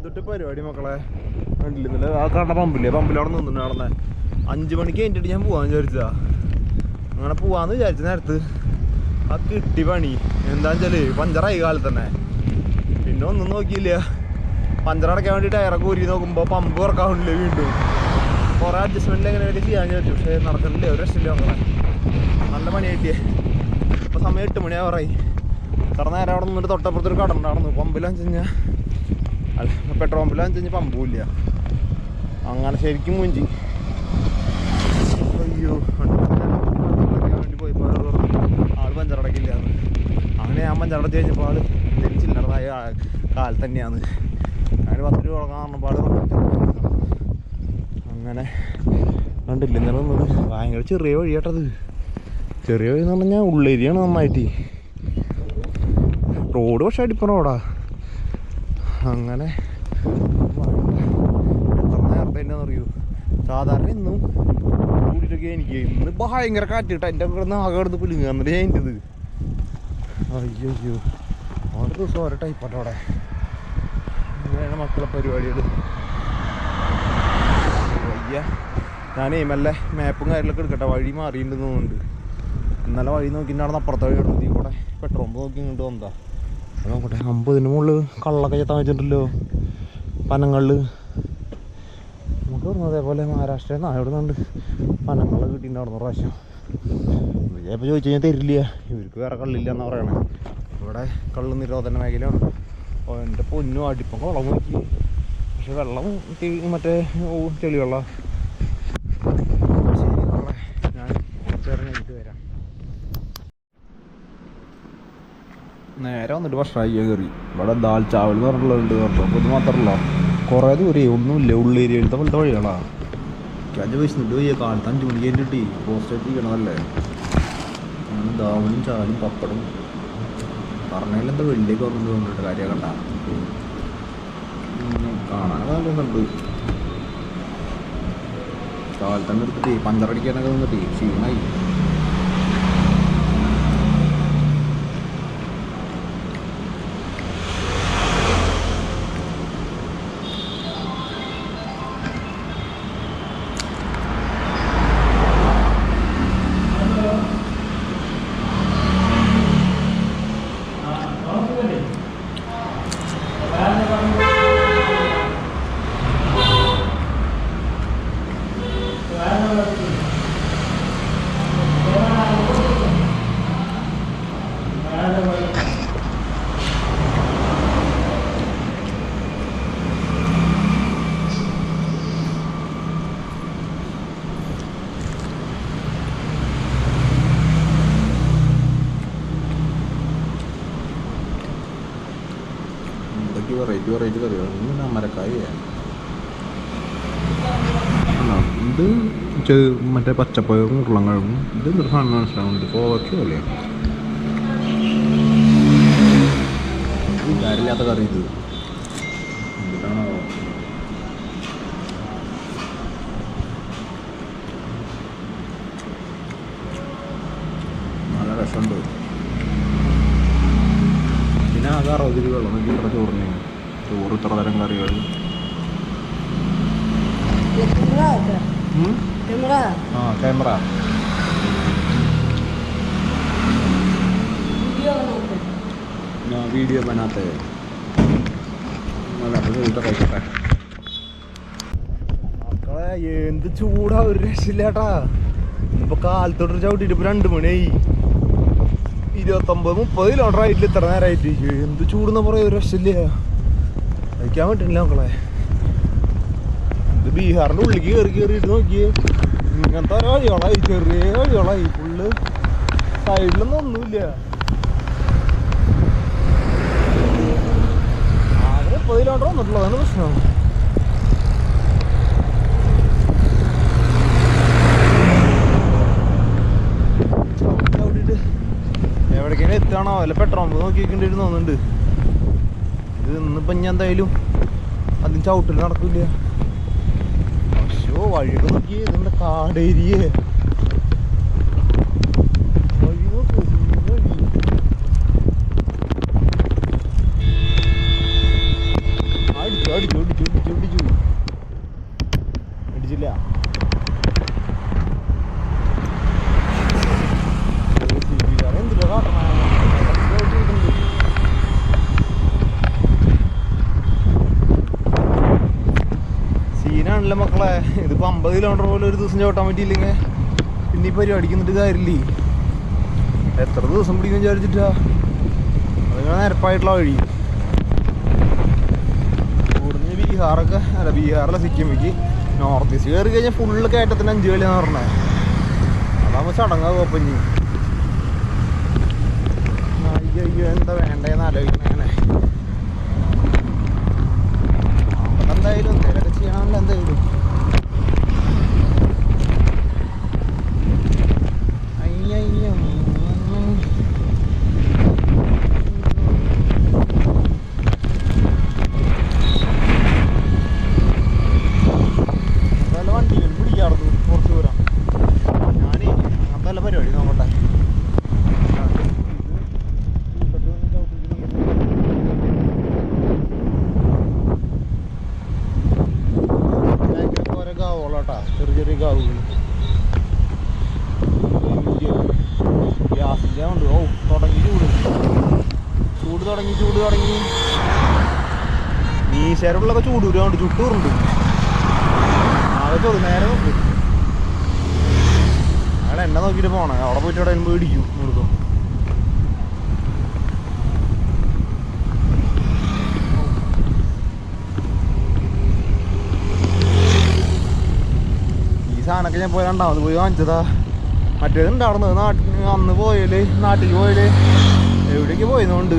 എന്തിട്ട് പരിപാടി മക്കളെ? കണ്ടില്ല? ആ കണ്ട പമ്പില്ലേ? പമ്പിലവിടെ നിന്നിട്ട് നടന്നെ. അഞ്ചു മണിക്ക് കഴിഞ്ഞിട്ട് ഞാൻ പോവാന്ന് വിചാരിച്ചതാ. അങ്ങനെ പോവാന്ന് വിചാരിച്ച നേരത്ത് ആ കിട്ടി പണി. എന്താന്ന് വെച്ചാൽ പഞ്ചറായി കാലത്ത് തന്നെ. പിന്നെ ഒന്നും നോക്കിയില്ല. പഞ്ചർ അടക്കാൻ വേണ്ടി ടയറൊക്കെ ഊരി നോക്കുമ്പോൾ പമ്പ് വേണ്ടിയില്ല വീണ്ടും. കുറേ എങ്ങനെ എങ്ങനെയൊക്കെ ചെയ്യാൻ വിചാരിച്ചു. പക്ഷേ നടക്കുന്നില്ല ഒരു രക്ഷയില്ല മക്കളെ. നല്ല പണി കിട്ടിയേ. ഇപ്പോൾ സമയം എട്ട് മണിയാവാറായി. ഇത്ര നേരം അവിടെ നിന്നിട്ട് തൊട്ടപ്പുറത്തൊരു കടമുണ്ടായിരുന്നു പമ്പിലാന്ന് വെച്ച് കഴിഞ്ഞാൽ അല്ല പെട്രോൾ പമ്പിലാന്ന് വെച്ച് കഴിഞ്ഞാൽ പമ്പും ഇല്ല. അങ്ങനെ ശരിക്കും മുഞ്ചി. അയ്യോ വേണ്ടി പോയപ്പോൾ ആൾ പഞ്ചറടക്കില്ല അങ്ങനെ ഞാൻ പഞ്ചറടച്ച് കഴിഞ്ഞപ്പോൾ ആൾ എന്തെങ്കിലും ചില്ലറതായ കാലത്ത് തന്നെയാണ്. അങ്ങനെ പത്ത് രൂപ കൊടുക്കാൻ പറഞ്ഞപ്പോൾ അങ്ങനെ കണ്ടില്ല ഇന്നലെ നിന്നത് ഭയങ്കര ചെറിയ വഴി കേട്ടത് ചെറിയ വഴി എന്ന് പറഞ്ഞാൽ ഉള്ളേരിയാണ് നന്നായിട്ട്. റോഡ് പക്ഷേ അടിപ്പണ റോഡാ. അങ്ങനെ എത്ര നേരത്തെ തന്നെ അറിയൂ? സാധാരണ ഇന്നും കൂടിയിട്ടൊക്കെ എനിക്ക് ഇന്ന് ഭയങ്കര കാറ്റിട്ട്. എന്റെ കിടന്ന് ആകെ കിടന്ന് പുലിങ്ങ എന്നിട്ട് ഞാൻ എന്റെത് അയ്യോ അയ്യോ ഓരോ ദിവസം ഓരോ ടൈപ്പാട്ടോ അവിടെ. ഇങ്ങനെയാണ് മക്കളെ പരിപാടികൾ വയ്യ. ഞാനേ മെല്ലെ മാപ്പും കാര്യങ്ങളൊക്കെ എടുക്കട്ടെ. വഴി മാറിയിട്ടുണ്ടെന്ന് തോന്നുന്നുണ്ട്. ഇന്നലെ വഴി നോക്കി നടന്ന് അപ്പുറത്തെ വഴി എടുത്തി കൂടെ പെട്രോൾ നോക്കി ഇങ്ങോട്ട് വന്നതാ. അത് നോക്കട്ടെ അമ്പതിന് മുകളിൽ കള്ളൊക്കെ ചെത്താൻ വെച്ചിട്ടുണ്ടല്ലോ. പനങ്ങളിൽ നമുക്ക് പറഞ്ഞു അതേപോലെ മഹാരാഷ്ട്രയിൽ നിന്ന് അവിടെ നിന്നുണ്ട്. പനങ്ങൾ കിട്ടിയിട്ടുണ്ടായിരുന്നു പ്രാവശ്യം. വിജയപ്പോൾ ചോദിച്ചു കഴിഞ്ഞാൽ തരില്ല. ഇവർക്ക് വേറെ കള്ളില്ല എന്നാ പറയണേ. ഇവിടെ കള്ള് നിരോധന മേഖലയാണ്. എന്റെ പൊന്നും അടിപ്പം കുളം നോക്കി പക്ഷെ വെള്ളം മറ്റേ ഓ, ചെളി വെള്ളം ശരി മക്കളെ, ഞാൻ കുറച്ച് നേരം കഴിഞ്ഞിട്ട് വരാം നേരെ വന്നിട്ട് ഭക്ഷണം കയറി ഇവിടെ ദാൽ ചാവൽ എന്ന് പറഞ്ഞിട്ടുള്ളത് പറഞ്ഞു അപ്പോൾ ഇത് മാത്രമല്ല കുറേ ദൂരെ ഒന്നുമില്ല. ഉള്ളേരിയയിലത്തെ പോലത്തെ വഴികളാണ് അഞ്ച് വയസ്സിട്ട് പോയി കാലത്ത് അഞ്ച് മണിക്ക് കഴിഞ്ഞിട്ട് പോസ്റ്റ് എത്തിക്കണമല്ലേ അങ്ങനെ ദാവനും ചാലും പപ്പടും. പറഞ്ഞതിലെന്താ വെള്ളിയൊക്കെ വന്നിട്ട് തോന്നിട്ട് കാര്യം കണ്ട. കാണാനുണ്ട് കാലത്തന്നെ എടുത്തിട്ട് പഞ്ചറടിക്കാനൊക്കെ വന്നിട്ട് ക്ഷീണായി എന്തൊക്കെ വെറൈറ്റി വെറൈറ്റി കറികൾ ഇങ്ങനെ അമരക്കായ ഇത് ചെ- മറ്റേ പച്ചപ്പയറും ഉരുളങ്ങളും ഇത് എന്തൊരു സാധനം മനസ്സിലാവുന്നുണ്ട് കോവയ്ക്കോ അല്ലേ? കാര്യമില്ലാത്ത കറി ഇത്? എന്തിനാണോ നല്ല രസമുണ്ട്. പിന്നെ അത് അറുപത് രൂപ വെള്ളം. എനിക്ക് ഇത്ര ചോറിന്? ചോറ് ഇത്ര തരം കറികൾ. ആ ക്യാമറ Video बनाते ഞാൻ വീഡിയോ ബനാത്തെ കഴിക്കട്ടെ മക്കളെ എന്ത് ചൂടാ ഒരു രക്ഷയില്ലേട്ടാ ഇപ്പൊ കാലത്തോട്ട് ചവിട്ടിട്ട് ഇപ്പൊ രണ്ട് മണിയായി ഇരുപത്തൊമ്പത് മുപ്പത് കിലോമീറ്റർ ആയിട്ടില്ല ഇത്ര നേരമായിട്ട് എന്ത് ചൂടെന്ന് പറയാ ഒരു രക്ഷയില്ല കഴിക്കാൻ പറ്റില്ല മക്കളെ ഇത് ബീഹാറിന്റെ ഉള്ളിലേക്ക് കയറി കയറിയിട്ട് നോക്കിയേ ഇങ്ങനത്തെ ഓരോ വഴികളായി ചെറിയ വഴികളായി ഫുള്ള് സൈഡിലൊന്നും ഒന്നുമില്ല. ആകെ മുപ്പത് കിലോമീറ്റർ വന്നിട്ടുള്ളൂ അതാണ് പ്രശ്നം. എവിടേക്കാണ് എത്താണോ അല്ല പെട്രോൾ പമ്പ് നോക്കി വെക്കേണ്ടിരുന്നു തോന്നുന്നുണ്ട്. ഇത് ഇന്നിപ്പം ഞാൻ എന്തായാലും അതിന് ചവിട്ടിൽ നടക്കില്ല. വഴിയൊക്കെ നോക്കി ഇതിന്റെ കാടേരിയ വഴി നോക്ക് വഴി അടിച്ച അടിച്ചു അടിച്ചു അടിച്ചു അടിച്ചു അടിച്ചില്ല എന്തിനാ കാട്ടണേ സീനാണല്ലോ മക്കളെ ഇതിപ്പോ അമ്പത് കിലോമീറ്റർ പോലെ ഒരു ദിവസം ചവിട്ടാൻ പറ്റിയില്ലെങ്കിൽ പിന്നെ ഈ പരിപാടിക്ക് എന്നിട്ട് കാര്യമില്ലേ? എത്ര ദിവസം പിടിക്കും വിചാരിച്ചിട്ടാ? അതിങ്ങനെ നിരപ്പായിട്ടുള്ള വഴി. ഇവിടുന്ന് ബീഹാറൊക്കെ അല്ല ബീഹാറിലെ സിക്കിമിക്ക് നോർത്ത് ഈസ്റ്റ് കയറി കഴിഞ്ഞാൽ ഫുള്ള് കയറ്റത്തിന് അഞ്ച് കളിയാന്ന് പറഞ്ഞത് അതാകുമ്പോൾ ചടങ്ങാ കോപ്പഞ്ഞി അയ്യോ അയ്യോ എന്താ വേണ്ടേന്ന് ആലോചിക്കണേ അങ്ങനെ അവിടെ എന്തായാലും എന്തെങ്കിലുമൊക്കെ ചെയ്യണമല്ലോ എന്തായാലും അയ്യയ്യോ വല്ല വണ്ടിയിൽ പിടിക്കാറുണ്ട് കുറച്ച് ദൂരം ഞാനേ അങ്ങനത്തെ വല്ല പരിപാടി നോക്കട്ടെ ബാക്കിലൊക്കെ ഓരോ ഗാവുകളാട്ടാ ചെറിയ ചെറിയ ഗാവുകൾ ഗ്യാസിന്റെ ഉണ്ട് ഓ തുടങ്ങി ചൂട് ചൂട് തുടങ്ങി ചൂട് തുടങ്ങി മീശേരുള്ളൊക്കെ ചൂടൂരുണ്ട് ചുട്ടൂറുണ്ട് ആകെ ഒരു നേരെ നോക്ക് അയാൾ എന്നെ നോക്കിയിട്ട് പോണേ. അവിടെ പോയിട്ട് അവിടെ പേടിക്കും കൊടുക്കും ഈ സാധനമൊക്കെ ഞാൻ പോയി രണ്ടാമത് പോയി വാങ്ങിച്ചതാ. മറ്റേത് ഉണ്ടാവുന്നത് നാട്ടിൽ അന്ന് പോയാൽ നാട്ടിൽ പോയാൽ. എവിടേക്ക് പോയതുകൊണ്ട്.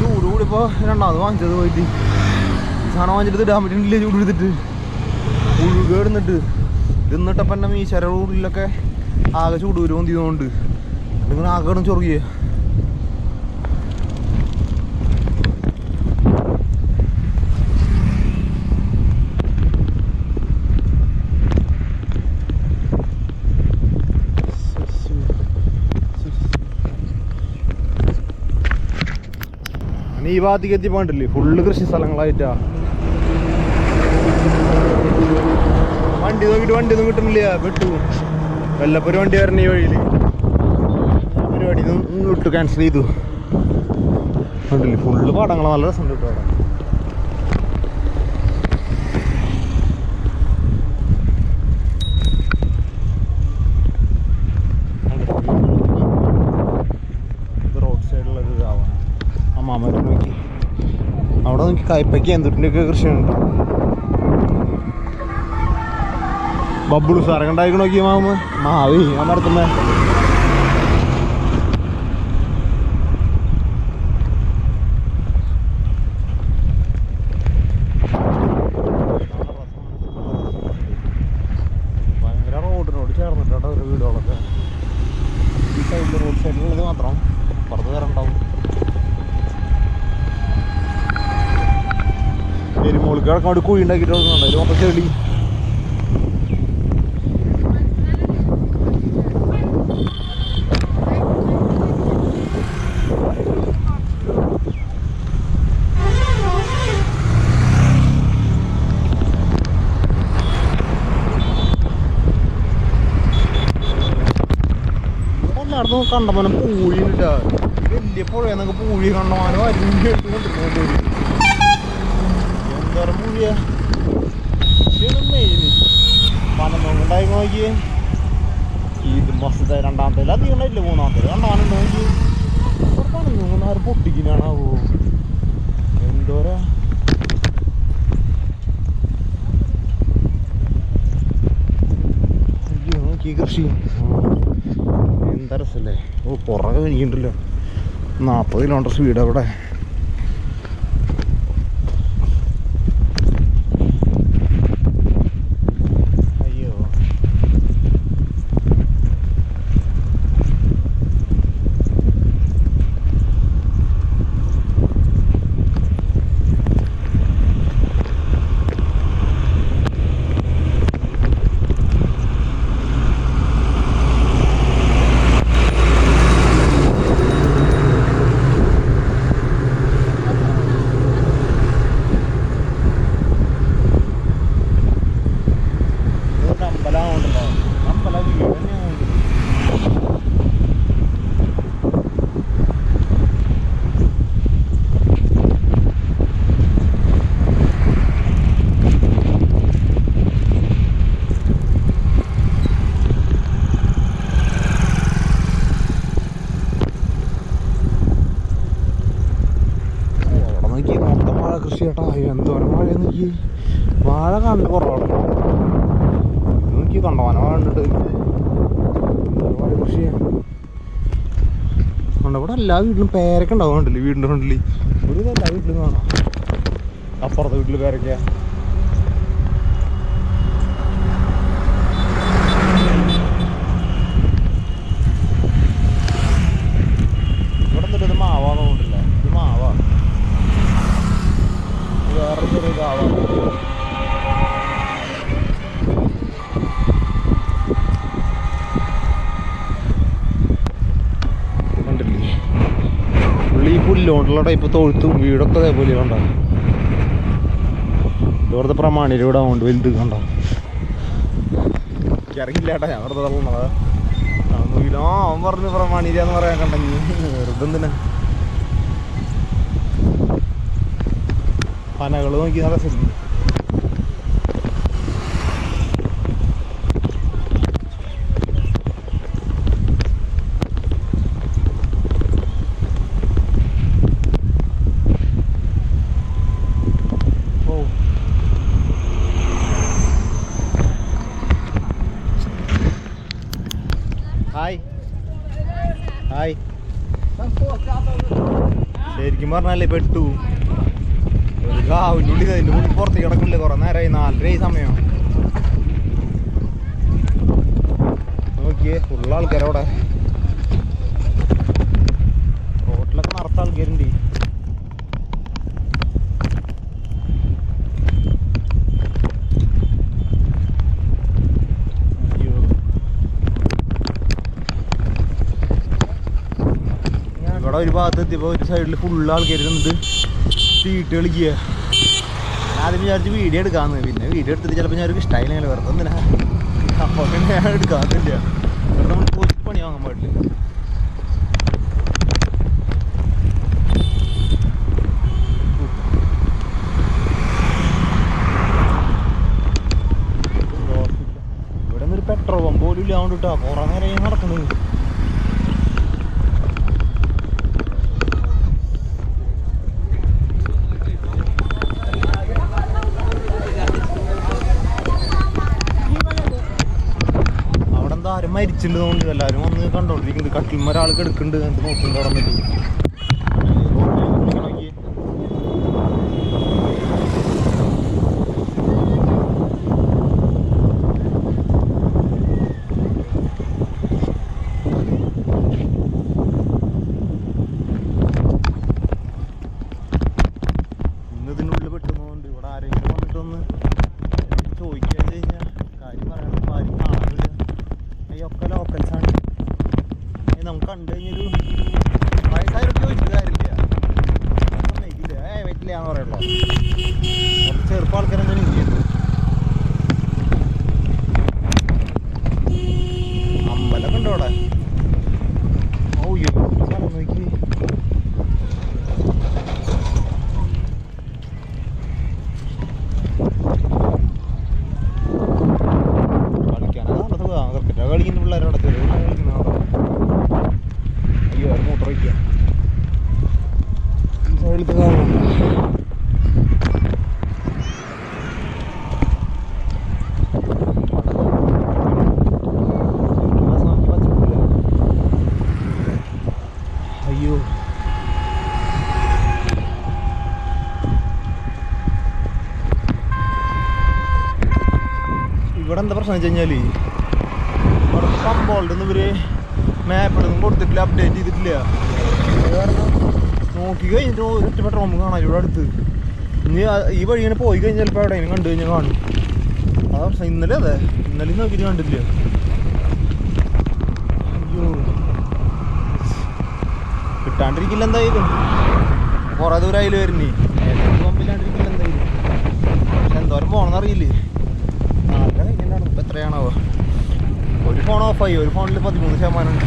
ചൂട് കൂടിപ്പോ രണ്ടാമത് വാങ്ങിച്ചത് പോയിട്ട്. സാധനം വാങ്ങിച്ചിട്ട് ഇടാൻ പറ്റുന്നില്ല ചൂട് എടുത്തിട്ട് ഉഴുകേടുന്നിട്ട് ഇത് എന്നിട്ടപ്പം എന്റെ മീശര ഉള്ളിലൊക്കെ ആകെ ചൂട് വരും തോന്നുന്നുണ്ട് ഇങ്ങനെ ആകെ കിടന്ന് അങ്ങനെ ഈ ഭാഗത്തേക്ക് എത്തിപ്പോണ്ടല്ലേ? ഫുള്ള് കൃഷി സ്ഥലങ്ങളായിട്ടാ. വണ്ടി നോക്കിയിട്ട് വണ്ടി ഒന്നും കിട്ടുന്നില്ല. വിട്ടു വല്ലപ്പൊരു വണ്ടി വരണ ഈ വഴിയിൽ പരിപാടി വിട്ടു ക്യാൻസൽ ചെയ്തു. കണ്ടില്ലേ? ഫുള്ള് പാടങ്ങൾ നല്ല രസമുണ്ട് കേട്ടോ മാമനെ നോക്കി. അവിടെ നോക്കി കയ്പയ്ക്ക് എന്തുട്ടിന്റെയൊക്കെ കൃഷിയുണ്ട്. ബബ്ബുളു സാറെ നോക്കി മാമ? മാവി ഞാൻ ഉണ്ടാവും. എരിമോൾക്ക് കിടക്കാൻ ഒരു കുഴി ഉണ്ടാക്കിയിട്ട് അതിൽ മൊത്തം ചെടി നടന്നു കണ്ടമാനം പൂഴി വലിയ പുഴയെന്നൊക്കെ പൂഴി കണ്ടമാനം അരിഞ്ഞ് കൊണ്ടിരുന്നു എന്തോരം പൂഴിയാ? മെയിൻ പനന്നുണ്ടായി നോക്കിയേ. ഇത് മസ്ത രണ്ടാമത്തെ അധികം ഇല്ല മൂന്നാമത്തെ കണ്ടമാനം നോക്കി പനന്നൂന്നാറ് പൊട്ടിക്കിനാണാവോ എന്തോരാ അയ്യോ നോക്കി കൃഷി. എന്താ രസല്ലേ? ഓ പുറകെ കഴിഞ്ഞിട്ടുണ്ടല്ലോ നാൽപ്പത് കിലോമീറ്റർ സ്പീഡ് അവിടെ. എല്ലാ വീട്ടിലും പേരൊക്കെ ഉണ്ടാവും കണ്ടില്ലേ വീടിന്റെ ഫ്രണ്ടിൽ ഒരു എല്ലാ വീട്ടിലും കാണാം. അപ്പുറത്തെ വീട്ടിൽ പേരൊക്കെയാ ഇവിടെ എന്നിട്ട് ഇത് മാവാന്ന് തോന്നുന്നില്ല ഇത് മാവാ ഇത് വേറെ ചെറിയ കാവാ കണ്ടില്ലേ പുള്ളി പുല്ലോണ്ടുള്ള ടൈപ്പ് തൊഴുത്തും വീടൊക്കെ അതേപോലെ കണ്ടോ? ഇവിടുത്തെ പ്രമാണിയുടെ ഇവിടെ കൊണ്ട് വലുത് കണ്ടോ? എനിക്കറിയില്ലാട്ടാ ഞാൻ വെറുതെ തള്ളണതാ. ആ അവൻ പറഞ്ഞു പറയാൻ കണ്ടെങ്കിൽ വെറുതെ എന്തിനാ? പനകൾ നോക്കി നല്ല രസം ഓ ഹായ് ഹായ് പറഞ്ഞാലേ പെട്ടു. ഒരു കാവിന്റെ പുറത്തേക്ക് കിടക്കില്ല കുറെ നേരമായി നാലരയായി സമയം. നോക്കിയേ ഫുള്ള ആൾക്കാരവിടെ റോട്ടിലൊക്കെ നിറച്ച ആൾക്കാരുണ്ട് അയ്യോ ഇവിടെ ഒരു ഭാഗത്ത് എത്തിയപ്പോൾ ഒരു സൈഡിൽ ഫുള്ള് ആൾക്കാർ നിന്നിട്ട് തീട്ട് കളിക്കുക ആദ്യം വിചാരിച്ച് വീഡിയോ എടുക്കാമെന്ന് പിന്നെ വീഡിയോ എടുത്തിട്ട് ചിലപ്പോൾ ഞാൻ ഒരു ഇഷ്ടമായില്ല അങ്ങനെ വെറുതെ എന്തിനാ അപ്പോൾ പിന്നെ ഞാൻ എടുക്കാത്തില്ല വെറുതെ നമ്മൾ പോയി പണി വാങ്ങാൻ പാടില്ല. ഇവിടെ ഒരു പെട്രോൾ പമ്പ് പോലും ഇല്ലാണ്ട് കേട്ടോ കുറേ നേരം ഞാൻ നടക്കുന്നത് അവിടെ മരിച്ചിട്ടുണ്ട് എല്ലാവരും വന്ന് കണ്ടോണ്ടിരിക്കുന്നുണ്ട്. കട്ടിൽമ എടുക്കുന്നുണ്ട് എന്നിട്ട് നോക്കുന്നുണ്ട് അവിടെ വന്നിട്ട് ഇന്ന് ഇതിനുള്ളിൽ പെട്ടുന്നതുകൊണ്ട് ഇവിടെ ആരെങ്കിലും വന്നിട്ടൊന്ന് ചോദിക്കാൻ കഴിഞ്ഞാൽ കാര്യം പറയണം ആരും കാണാനില്ല അയ്യൊക്കെ ലോക്കൽസാണ് നമുക്ക് കണ്ടു കഴിഞ്ഞൊരു വയസ്സായവർക്ക് ചോദിച്ചിട്ട് കാര്യമില്ല ഒന്നും ഇതില്ല ഏ പറ്റില്ല എന്ന് പറയുള്ളൂ കുറച്ച് ചെറുപ്പം ആൾക്കാരെന്താണ് ഇങ്ങനെ അമ്പലമൊക്കെ ഉണ്ട് അവിടെ ഓ എന്ത് സ്ഥലം നോക്കി കളിക്കാനാ നല്ല സുഖമാണ് ക്രിക്കറ്റ് കളിക്കുന്ന പിള്ളേരവിടെ ചെറിയ പിള്ളേർ കളിക്കുന്ന അയ്യോ അത് മോട്ടർ വയ്ക്കുക സൈഡിലത്തെ കാണും അയ്യോ ഇവിടെ എന്താ പ്രശ്നം വെച്ച് കഴിഞ്ഞാൽ ഇവിടെ പമ്പോളുടെ ഇവർ മാപ്പിലൊന്നും കൊടുത്തിട്ടില്ല അപ്ഡേറ്റ് ചെയ്തിട്ടില്ല. കാരണം നോക്കി കഴിഞ്ഞിട്ട് ഒറ്റ പെട്രോൾ കാണാൻ ഇവിടെ അടുത്ത്. ഇനി ഈ വഴി ഇങ്ങനെ പോയി കഴിഞ്ഞാൽ ചിലപ്പോൾ എവിടെയെങ്കിലും കണ്ടു കഴിഞ്ഞാൽ കാണും. അതാ പ്രശ്നം. ഇന്നലെ അതെ. ഇന്നലെ നോക്കിയിട്ട് കണ്ടില്ല അയ്യോ. കിട്ടാണ്ടിരിക്കില്ല എന്തായാലും. കുറേ ദൂരം അതിൽ വരുന്നേ? ഏതെങ്കിലും പമ്പില്ലാണ്ടിരിക്കില്ല എന്തായാലും. പക്ഷെ എന്തോരം പോകണമെന്ന് എത്രയാണാവോ? ഒരു ഫോൺ ഓഫായി ഒരു ഫോണിൽ പതിമൂന്ന് ശതമാനം ഉണ്ട്.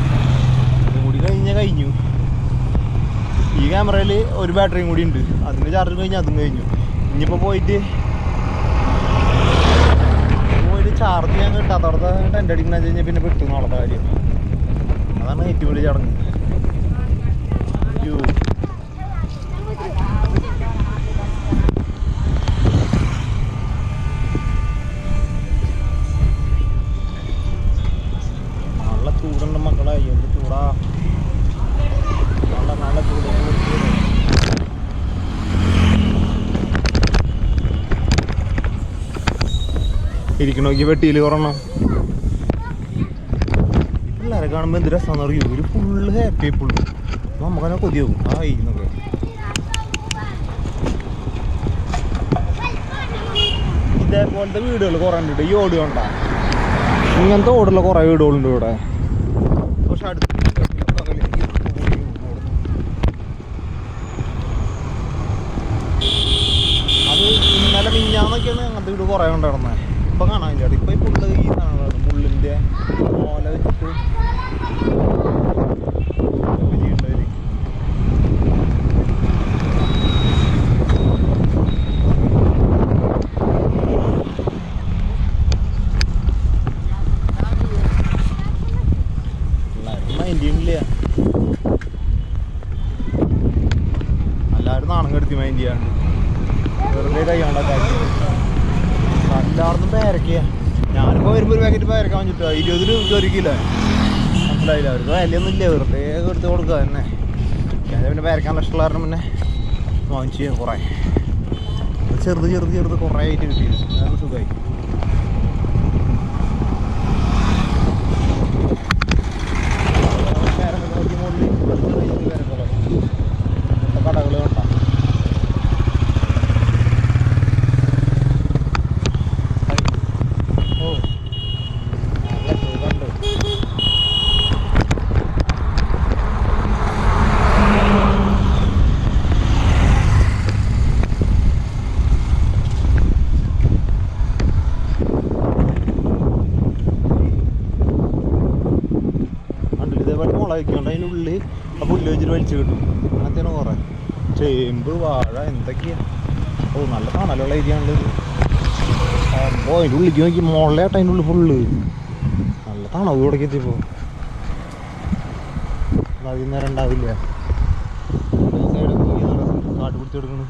കൂടി കഴിഞ്ഞാൽ കഴിഞ്ഞു. ഈ ക്യാമറയിൽ ഒരു ബാറ്ററിയും കൂടി ഉണ്ട്. അതിന് ചാർജ് കഴിഞ്ഞാൽ അതും കഴിഞ്ഞു. ഇനിയിപ്പോൾ പോയിട്ട് പോയിട്ട് ചാർജ് ചെയ്യാൻ കിട്ടാത്തവിടുത്തെ ടെന്റ് അടിക്കുന്ന കഴിഞ്ഞാൽ പിന്നെ പെട്ടു എന്നുള്ള കാര്യം. അതാണ് ഏറ്റവും വലിയ ചടങ്ങ്. ഇരിക്കണോക്കി വെട്ടിയിൽ കുറണം. പിള്ളേരെ കാണുമ്പോൾ എന്ത് രസമാണെന്ന് അറിയൂ? ഒരു ഫുള്ള് ഹാപ്പി ഫുള്ള് നമുക്കങ്ങനെ കൊതിയാവും. ആ ഇന്നൊക്കെ ഇതേപോലത്തെ വീടുകൾ കുറേ ഈ ഓട് കണ്ട. ഇങ്ങനത്തെ ഓടുള്ള കുറേ വീടുകളുണ്ട് ഇവിടെ. പക്ഷെ അടുത്ത് അത് ഇന്നലെ മിഞ്ഞാന്നൊക്കെയാണ് അങ്ങനത്തെ വീട് കുറേ ഉണ്ടായിരുന്നത് ഇപ്പൊ കാണാൻ ഇപ്പൊ ഈ പുള്ള് ഈ സാധനങ്ങളാണ് പുള്ളിന്റെ ഓല വെച്ചിട്ട്. ഞാനിപ്പോ വരുമ്പോ ഒരു പാക്കറ്റ് പേരക്ക വാങ്ങിച്ചിട്ടാ ഇരുപത് രൂപ ഒരു മനസ്സിലായില്ല? അവർക്ക് വിലയൊന്നും ഇല്ല വെറുതെ എടുത്ത് കൊടുക്കുക തന്നെ. ഞാൻ പിന്നെ പേരക്കാൻ ഇഷ്ടമുള്ള കാരണം പിന്നെ വാങ്ങിച്ചു കുറേ. ചെറുത് ചെറുത് ചെറുത് കുറേ ആയിട്ട് കിട്ടിയിരുന്നു അതാണ് സുഖമായി കടകൾ കണ്ട ഓ നല്ല സുഖമുണ്ട് കണ്ടില്ല ഇതേപോലെ അതിനുള്ളിൽ ആ പുല്ല് വെച്ചിട്ട് വലിച്ചു കിട്ടും. അങ്ങനത്തെയാണ് കുറേ ചേമ്പ് വാഴ എന്തൊക്കെയാ? ഓ നല്ല തണലുള്ള ഏരിയ ഉണ്ട് അപ്പോ അതിന്റെ ഉള്ളിലേക്ക് നോക്കി മുളയാട്ട അതിന്റെ ഉള്ളിൽ ഫുള്ള് നല്ല തണവ് ഇവിടേക്ക് എത്തിയപ്പോ. വൈകുന്നേരം ഉണ്ടാവില്ല. കാട്ട് പിടിച്ചെടുക്കണ്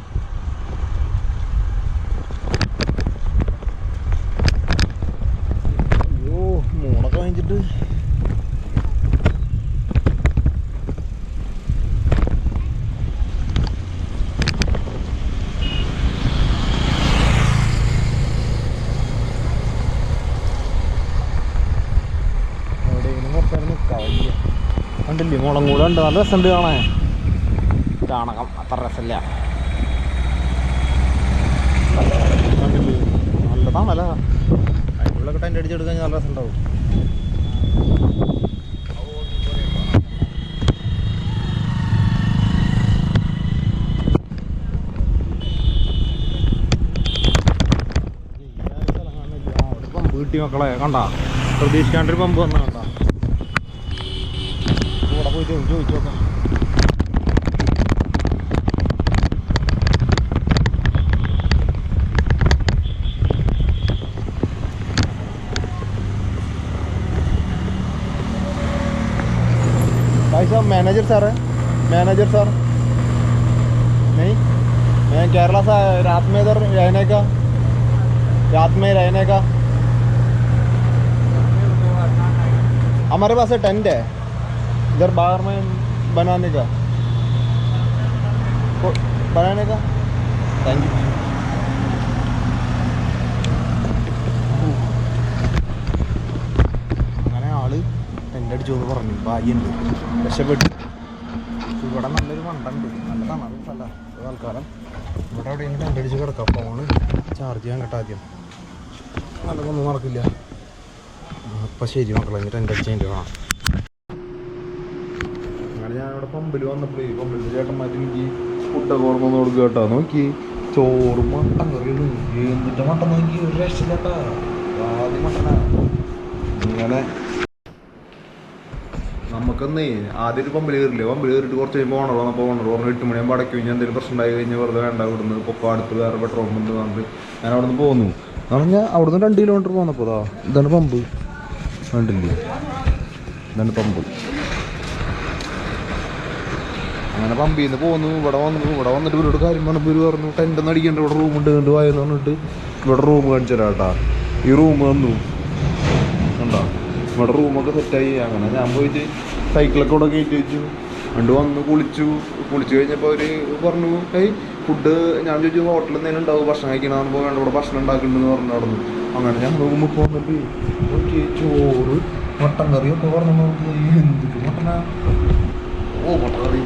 അയ്യോ മൂണൊക്കെ വാങ്ങിച്ചിട്ട് എവിടെയെങ്കിലും കുറച്ചേരം നിൽക്കാം വയ്യ കണ്ടില്ലേ മുളം കൂടെ ഉണ്ട്. നല്ല രസമുണ്ട് കാണാൻ. ചാണകം. അത്ര രസമില്ല. നല്ലതാണല്ല അതിനുള്ളൊക്കെ ടെന്റ് അടിച്ചെടുക്കാൻ നല്ല രസമുണ്ടാവും. പമ്പ് കിട്ടി മക്കളെ കണ്ട? പ്രതീക്ഷിക്കാണ്ടൊരു പമ്പ് വന്ന കണ്ട? કોઈ જેવું જોઈ भाई साहब मैनेजर सर है। मैनेजर सर नहीं, मैं केरला सा रात में इधर रहने का। रात में रहने का। हमारे पास टेंट है। इधर बाहर में बनाने का को- बनाने का थैंक यू അങ്ങനെ ആള് ടെൻ്റ് അടിച്ചു എന്ന് പറഞ്ഞു ഭാഗ്യമുണ്ട് രക്ഷപ്പെട്ടു ഇവിടെ നല്ലൊരു മണ്ടുണ്ട് നല്ല തണുപ്പ് സ്ഥല തൽക്കാലം ഇവിടെ എവിടെയെങ്കിലും ടെൻ്റ് അടിച്ച് കിടക്കാം ഫോണ് ചാർജ് ചെയ്യാൻ കേട്ടോ ആദ്യം നല്ലതൊന്നും നടക്കില്ല അപ്പം ശരി മക്കളെ ഇനി ടെൻ്റ് അടിച്ച് കഴിഞ്ഞിട്ട് കാണാം പമ്പിൽ വന്നപ്പോഴേ പമ്പിൽ ചേട്ടന്മാർ എനിക്ക് ഫുഡൊക്കെ ഓർമ്മ കൊടുക്കുക കേട്ടോ. നോക്കി ചോറും മട്ടൻ കറിയാണ്. എന്നിട്ട് മട്ടൻ? നോക്കി ഒരു രക്ഷയില്ലാട്ടാ ആദ്യം മട്ടനാ. ഇങ്ങനെ. നമുക്കൊന്നേ ആദ്യം ഒരു പമ്പിൽ കയറില്ലേ പമ്പിൽ കയറിയിട്ട് കുറച്ച് കഴിയുമ്പോൾ ഓണർ വന്നപ്പോൾ ഓണർ പറഞ്ഞു എട്ട് മണിയാകുമ്പോൾ അടക്കി കഴിഞ്ഞാൽ എന്തെങ്കിലും പ്രശ്നം ഉണ്ടായി കഴിഞ്ഞാൽ വെറുതെ വേണ്ട. ഇവിടുന്ന് പൊക്കം അടുത്ത് വേറെ പെട്രോൾ പമ്പ് പറഞ്ഞിട്ട് ഞാൻ അവിടെ നിന്ന് പോന്നു എന്ന് പറഞ്ഞാൽ അവിടുന്ന് രണ്ട് കിലോമീറ്റർ പോന്നപ്പോൾ ഇതാ ഇതാണ് പമ്പ് കണ്ടില്ലേ? ഇതാണ് പമ്പ് അങ്ങനെ പമ്പിൽ നിന്ന് പോന്നു ഇവിടെ വന്നു ഇവിടെ വന്നിട്ട് ഇവരോട് കാര്യം പറഞ്ഞപ്പോൾ ഇവർ പറഞ്ഞു ടെന്റ് ഒന്നും അടിക്കണ്ട ഇവിടെ റൂം ഉണ്ട് കണ്ട് വായെന്ന് പറഞ്ഞിട്ട് ഇവിടെ റൂം കാണിച്ചു തരാട്ടാ ഈ റൂം വന്നു. കണ്ടോ? ഇവിടെ റൂമൊക്കെ സെറ്റായി അങ്ങനെ ഞാൻ പോയിട്ട് സൈക്കിളൊക്കെ ഇവിടെ കയറ്റി വെച്ചു. കണ്ടു വന്ന് കുളിച്ചു. കുളിച്ചു കഴിഞ്ഞപ്പോൾ അവർ പറഞ്ഞു ഏയ് ഫുഡ് ഞാൻ ചോദിച്ചു ഹോട്ടലിൽ എന്തെങ്കിലും ഉണ്ടാവും ഭക്ഷണം കഴിക്കണമെന്ന് വേണ്ട ഇവിടെ ഭക്ഷണം ഉണ്ടാക്കുന്നുണ്ടെന്ന് പറഞ്ഞു നടന്നു. അങ്ങനെ ഞാൻ റൂമിൽ പോന്നിട്ട് നോക്കി ചോറ് മട്ടൻ കറിയൊക്കെ പറഞ്ഞു നോക്കി. എന്തൊക്കെ മട്ടനാ? ഓ മട്ടൻ കറി.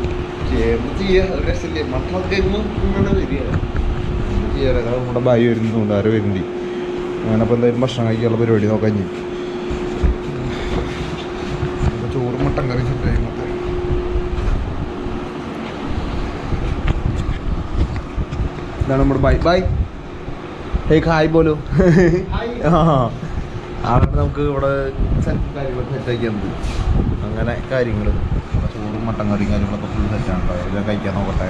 നമ്മുടെ ഭാര്യ വരുന്നുണ്ട് ആരോ വരുന്നുണ്ട്. അങ്ങനെ അപ്പോൾ എന്തായാലും ഭക്ഷണം കഴിക്കാനുള്ള പരിപാടി നോക്കാൻ ഞാൻ ചോറും മട്ടൻ കറി സെറ്റായി മൊത്തം ഇതാണ് നമ്മുടെ ബൈ ബൈ ഹേയ് ഹായ്. പോലോ ആ അവിടെ നമുക്ക് ഇവിടെ സെറ്റ് സെറ്റാക്കിയാൽ മതി. അങ്ങനെ കാര്യങ്ങൾ മട്ടൻ കറിയും കാര്യങ്ങളൊക്കെ ഫുൾ സെറ്റാണ് കേട്ടോ എല്ലാം കഴിക്കാൻ നോക്കട്ടെ.